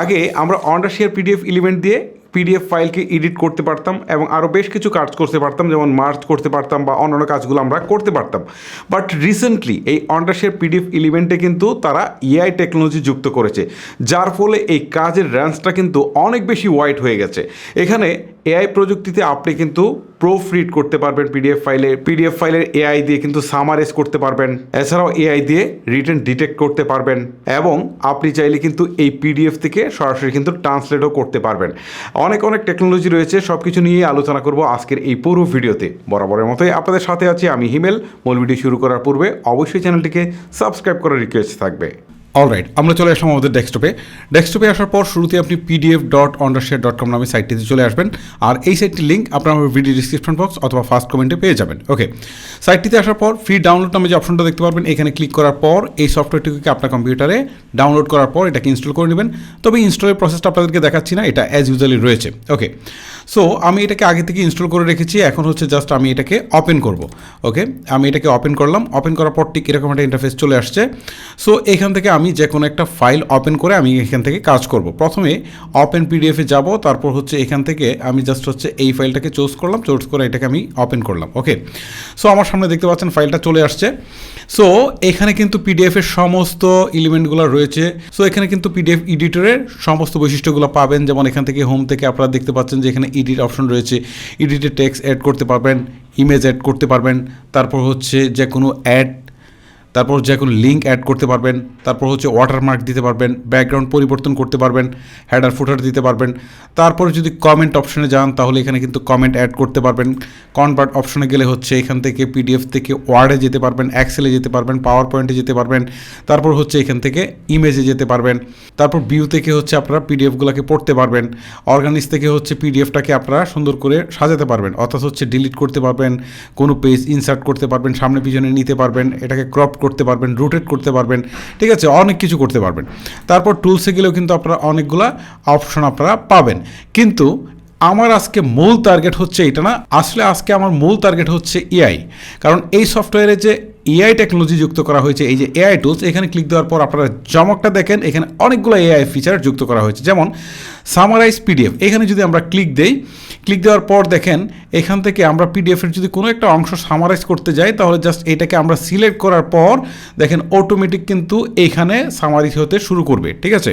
আগে আমরা Wondershare PDF element দিয়ে পিডিএফ ফাইলকে এডিট করতে পারতাম এবং আরও বেশ কিছু কাজ করতে পারতাম, যেমন মার্চ করতে পারতাম বা অন্যান্য কাজগুলো আমরা করতে পারতাম। বাট রিসেন্টলি এই অন্ডারশেয়ার পিডিএফ এলিমেন্টে কিন্তু তারা এআই টেকনোলজি যুক্ত করেছে, যার ফলে এই কাজের র্যান্সটা কিন্তু অনেক বেশি ওয়াইড হয়ে গেছে। এখানে এআই প্রযুক্তিতে আপনি কিন্তু প্রুফ রিড করতে পারবেন পিডিএফ ফাইলে পিডিএফ ফাইলের এআই দিয়ে কিন্তু সামারাইজ করতে পারবেন। এছাড়াও এআই দিয়ে রিটেন ডিটেক্ট করতে পারবেন। এবং আপনি চাইলে কিন্তু এই পিডিএফ থেকে সরাসরি কিন্তু ট্রান্সলেটও করতে পারবেন। অনেক অনেক টেকনোলজি রয়েছে সব কিছু নিয়ে আলোচনা করব আজকের এই পুরো ভিডিওতে। বরাবরের মতোই আপনাদের সাথে আছি আমি হিমেল। মূল ভিডিও শুরু করার পূর্বে অবশ্যই চ্যানেলটিকে সাবস্ক্রাইব করার রিকোয়েস্ট থাকবে। অলরাইট আমরা চলে আসলাম আমাদের ডেস্কটপে ডেস্কটপে আসার পর শুরুতে আপনি PDF dot Wondershare dot com নামে সাইটটিতে চলে আসবেন। আর এই সাইটটির লিঙ্ক আপনার আমার ভিডিও ডিসক্রিপশন বক্স অথবা ফার্স্ট কমেন্টে পেয়ে যাবেন। ওকে সাইটটিতে আসার পর ফ্রি ডাউনলোড নামে যে অপশনটা দেখতে পারবেন, এখানে ক্লিক করার পর এই সফটওয়্যারটিকে আপনার কম্পিউটারে ডাউনলোড করার পর এটাকে ইনস্টল করে নেবেন। তবে ইনস্টলের প্রসেসটা আপনাদেরকে দেখাচ্ছি না, এটা অ্যাজ ইউজুয়ালি রয়েছে। ওকে সো আমি এটাকে আগে থেকে ইনস্টল করে রেখেছি, এখন হচ্ছে জাস্ট আমি এটাকে ওপেন করব ওকে আমি এটাকে ওপেন করলাম ওপেন করার পর ঠিক এরকম একটা ইন্টারফেস চলে আসছে। সো এখান থেকে আমি যে কোনো একটা ফাইল ওপেন করে আমি এখান থেকে কাজ করব। প্রথমে ওপেন পিডিএফে যাব, তারপর হচ্ছে এখান থেকে আমি জাস্ট হচ্ছে এই ফাইলটাকে চুজ করলাম চুজ করে এটাকে আমি ওপেন করলাম ওকে সো আমার সামনে দেখতে পাচ্ছেন ফাইলটা চলে আসছে। সো এখানে কিন্তু পিডিএফের সমস্ত এলিমেন্টগুলো রয়েছে। সো এখানে কিন্তু পিডিএফ এডিটরের সমস্ত বৈশিষ্ট্যগুলো পাবেন, যেমন এখান থেকে হোম থেকে আপনারা দেখতে পাচ্ছেন যে এখানে এডিট অপশন রয়েছে। এডিটে টেক্সট অ্যাড করতে পারবেন ইমেজ অ্যাড করতে পারবেন। তারপর হচ্ছে যে কোনো অ্যাড তারপর যে কোনো লিঙ্ক অ্যাড করতে পারবেন, তারপর হচ্ছে ওয়াটারমার্ক দিতে পারবেন ব্যাকগ্রাউন্ড পরিবর্তন করতে পারবেন হেডার ফুটার দিতে পারবেন। তারপরে যদি কমেন্ট অপশনে যান, তাহলে এখানে কিন্তু কমেন্ট অ্যাড করতে পারবেন। কনভার্ট অপশনে গেলে হচ্ছে এখান থেকে পিডিএফ থেকে ওয়ার্ডে যেতে পারবেন এক্সেলে যেতে পারবেন পাওয়ার পয়েন্টে যেতে পারবেন। তারপর হচ্ছে এখান থেকে ইমেজে যেতে পারবেন। তারপর ভিউ থেকে হচ্ছে আপনারা পিডিএফগুলোকে পড়তে পারবেন। অর্গানিস থেকে হচ্ছে পিডিএফটাকে আপনারা সুন্দর করে সাজাতে পারবেন। অর্থাৎ হচ্ছে ডিলিট করতে পারবেন, কোনো পেজ ইনসার্ট করতে পারবেন, সামনে পিছনে নিতে পারবেন, এটাকে ক্রপ করতে পারবেন রোটেট করতে পারবেন, ঠিক আছে? অনেক কিছু করতে পারবেন। তারপর টুলসে গেলেও কিন্তু আপনারা অনেকগুলা অপশন আপনারা পাবেন। কিন্তু আমার আজকে মূল টার্গেট হচ্ছে এটা না, আসলে আজকে আমার মূল টার্গেট হচ্ছে এআই কারণ এই সফটওয়্যারে যে এআই টেকনোলজি যুক্ত করা হয়েছে, এই যে এআই টুলস এখানে ক্লিক দেওয়ার পর আপনারা চমকটা দেখেন, এখানে অনেকগুলো এআই ফিচার যুক্ত করা হয়েছে। যেমন সামারাইজ পিডিএফ এখানে যদি আমরা ক্লিক দেই ক্লিক দেওয়ার পর দেখেন এখান থেকে আমরা পিডিএফের যদি কোনো একটা অংশ সামারাইজ করতে যাই, তাহলে জাস্ট এটাকে আমরা সিলেক্ট করার পর দেখেন অটোমেটিক কিন্তু এইখানে সামারিজ হতে শুরু করবে, ঠিক আছে?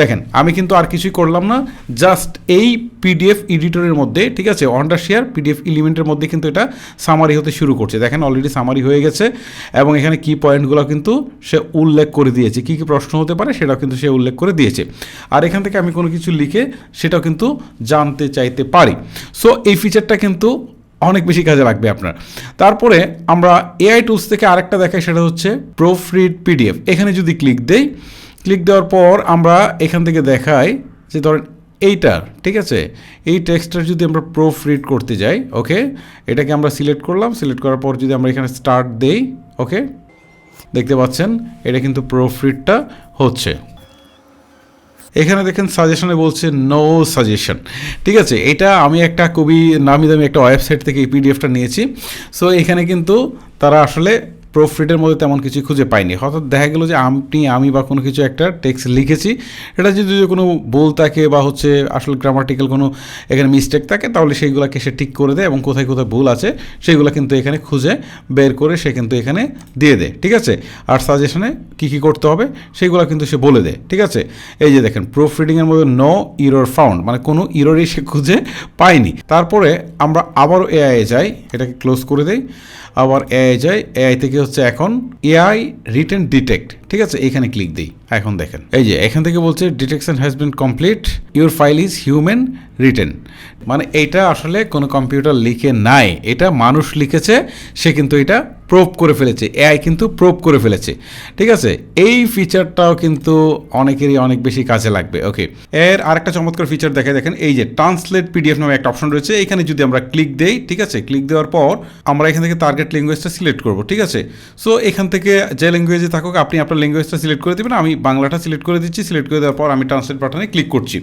দেখেন, আমি কিন্তু আর কিছুই করলাম না জাস্ট এই পিডিএফ এডিটরের মধ্যে, ঠিক আছে? অন্ডার শেয়ার পিডিএফ এলিমেন্টের মধ্যে কিন্তু এটা সামারি হতে শুরু করছে। দেখেন অলরেডি সামারি হয়ে গেছে, এবং এখানে কি পয়েন্টগুলো কিন্তু সে উল্লেখ করে দিয়েছে। কী কী প্রশ্ন হতে পারে সেটাও কিন্তু সে উল্লেখ করে দিয়েছে। আর এখান থেকে আমি কোনো কিছু লিখে সেটাও কিন্তু জানতে চাইতে পারি। সো এই ফিচারটা কিন্তু অনেক বেশি কাজে লাগবে আপনার। তারপরে আমরা এআই টুলস থেকে আরেকটা দেখাই, সেটা হচ্ছে প্রুফ রিড পিডিএফ এখানে যদি ক্লিক দেই ক্লিক দেওয়ার পর আমরা এখান থেকে দেখাই যে ধরেন এইটার, ঠিক আছে? এই টেক্সটটার যদি আমরা প্রুফ রিড করতে যাই ওকে এটাকে আমরা সিলেক্ট করলাম সিলেক্ট করার পর যদি আমরা এখানে স্টার্ট দেই ওকে দেখতে পাচ্ছেন? এটা কিন্তু প্রুফ রিডটা হচ্ছে। এখানে দেখেন সাজেশনে বলছে নো সাজেশন ঠিক আছে, এটা আমি একটা খুবই নামি দামি একটা ওয়েবসাইট থেকে এই পিডিএফটা নিয়েছি। সো এখানে কিন্তু তারা আসলে প্রফিটের মধ্যে তেমন কিছু খুঁজে পাইনি। হঠাৎ দেখা গেলো যে আপনি, আমি বা কোনো কিছু একটা টেক্সট লিখেছি। এটা যদি কোনো ভুল থাকে বা হচ্ছে আসলে গ্রামাটিক্যাল কোনো এখানে মিস্টেক থাকে, তাহলে সেইগুলোকে সে ঠিক করে দেয় এবং কোথায় কোথায় ভুল আছে সেইগুলো কিন্তু এখানে খুঁজে বের করে সে কিন্তু এখানে দিয়ে দেয়। ঠিক আছে? আর সাজেশনে কী কী করতে হবে সেইগুলো কিন্তু সে বলে দেয়। ঠিক আছে? এই যে দেখেন প্রুফ রিডিংয়ের মধ্যে নো ইরোর ফাউন্ড মানে কোনো ইরোরই সে খুঁজে পায়নি। তারপরে আমরা আবারও এআই যাই, এটাকে ক্লোজ করে দেই। আবার এআই যাই এআই থেকে হচ্ছে এখন এআই রিটেন ডিটেক্ট ঠিক আছে, এখানে ক্লিক দিই। এখন দেখেন, এই যে এখান থেকে বলছে detection has been complete your file is human written মানে এটা আসলে কোনো কম্পিউটার লিখে নাই। এটা মানুষ লিখেছে, সে কিন্তু এটা প্রোভ করে ফেলেছে। এআই কিন্তু প্রোভ করে ফেলেছে। ঠিক আছে, এই ফিচারটাও কিন্তু অনেকেরই অনেক বেশি কাজে লাগবে। ওকে এর আরেকটা চমৎকার ফিচার দেখে দেখেন, এই যে ট্রান্সলেট পিডিএফ নামে একটা অপশন রয়েছে। এখানে যদি আমরা ক্লিক দেই, ঠিক আছে ক্লিক দেওয়ার পর আমরা এখান থেকে টার্গেট ল্যাঙ্গুয়েজটা সিলেক্ট করব। ঠিক আছে সো এখান থেকে যে ল্যাঙ্গুয়েজে থাকুক, আপনি আপনার ল্যাঙ্গুয়েজটা সিলেক্ট করে দেবেন, আমি বাংলাটা সিলেক্ট করে দিচ্ছি সিলেক্ট করে দেওয়ার পর আমি ট্রান্সলেট বাটনে ক্লিক করছি।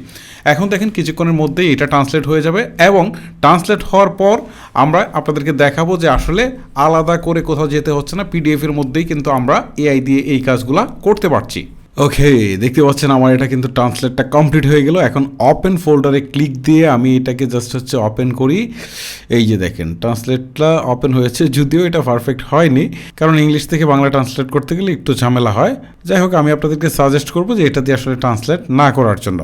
এখন দেখেন কিছুক্ষণের মধ্যেই এটা ট্রান্সলেট হয়ে যাবে এবং ট্রান্সলেট হওয়ার পর আমরা আপনাদেরকে দেখাবো যে আসলে আলাদা করে কোথাও যেতে হচ্ছে না পিডিএফের মধ্যেই কিন্তু আমরা এআই দিয়ে এই কাজগুলো করতে পারছি। ওকে দেখতে পাচ্ছেন আমার এটা কিন্তু ট্রান্সলেটটা কমপ্লিট হয়ে গেল। এখন ওপেন ফোল্ডারে ক্লিক দিয়ে আমি এটাকে জাস্ট হচ্ছে ওপেন করি। এই যে দেখেন ট্রান্সলেটটা ওপেন হয়েছে, যদিও এটা পারফেক্ট হয়নি, কারণ ইংলিশ থেকে বাংলা ট্রান্সলেট করতে গেলে একটু ঝামেলা হয়। যাই হোক, আমি আপনাদেরকে সাজেস্ট করব যে এটা দিয়ে আসলে ট্রান্সলেট না করার জন্য।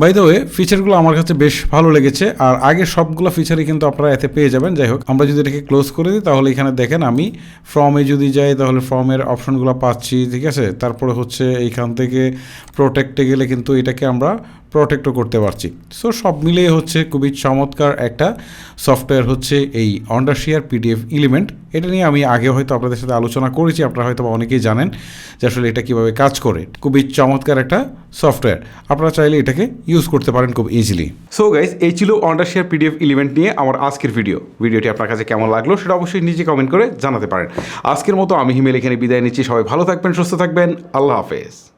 বাই দ্য ওয়ে ফিচারগুলো আমার কাছে বেশ ভালো লেগেছে, আর আগে সবগুলো ফিচারই কিন্তু আপনারা এতে পেয়ে যাবেন। যাই হোক, আমরা যদি এটাকে ক্লোজ করে দিই, তাহলে এখানে দেখেন আমি ফর্মে যদি যাই, তাহলে ফর্মের অপশনগুলো পাচ্ছি, ঠিক আছে? তারপরে হচ্ছে এইখান থেকে প্রোটেক্টে গেলে কিন্তু এটাকে আমরা প্রোটেক্টও করতে পারছি। সো সব মিলিয়ে হচ্ছে খুবই চমৎকার একটা সফটওয়্যার হচ্ছে এই অন্ডারশিয়ার পিডিএফ এলিমেন্ট এটা নিয়ে আমি আগে হয়তো আপনাদের সাথে আলোচনা করেছি, আপনারা হয়তো অনেকেই জানেন যে আসলে এটা কীভাবে কাজ করে। খুবই চমৎকার একটা সফটওয়্যার আপনারা চাইলে এটাকে ইউজ করতে পারেন খুব ইজিলি সো গাইজ এই ছিল অন্ডারশিয়ার পিডিএফ এলিমেন্ট নিয়ে আমার আজকের ভিডিও ভিডিওটি আপনার কাছে কেমন লাগল সেটা অবশ্যই নিজে কমেন্ট করে জানাতে পারেন। আজকের মতো আমি হিমেল এখানে বিদায় নিচ্ছি। সবাই ভালো থাকবেন, সুস্থ থাকবেন। আল্লাহ হাফেজ।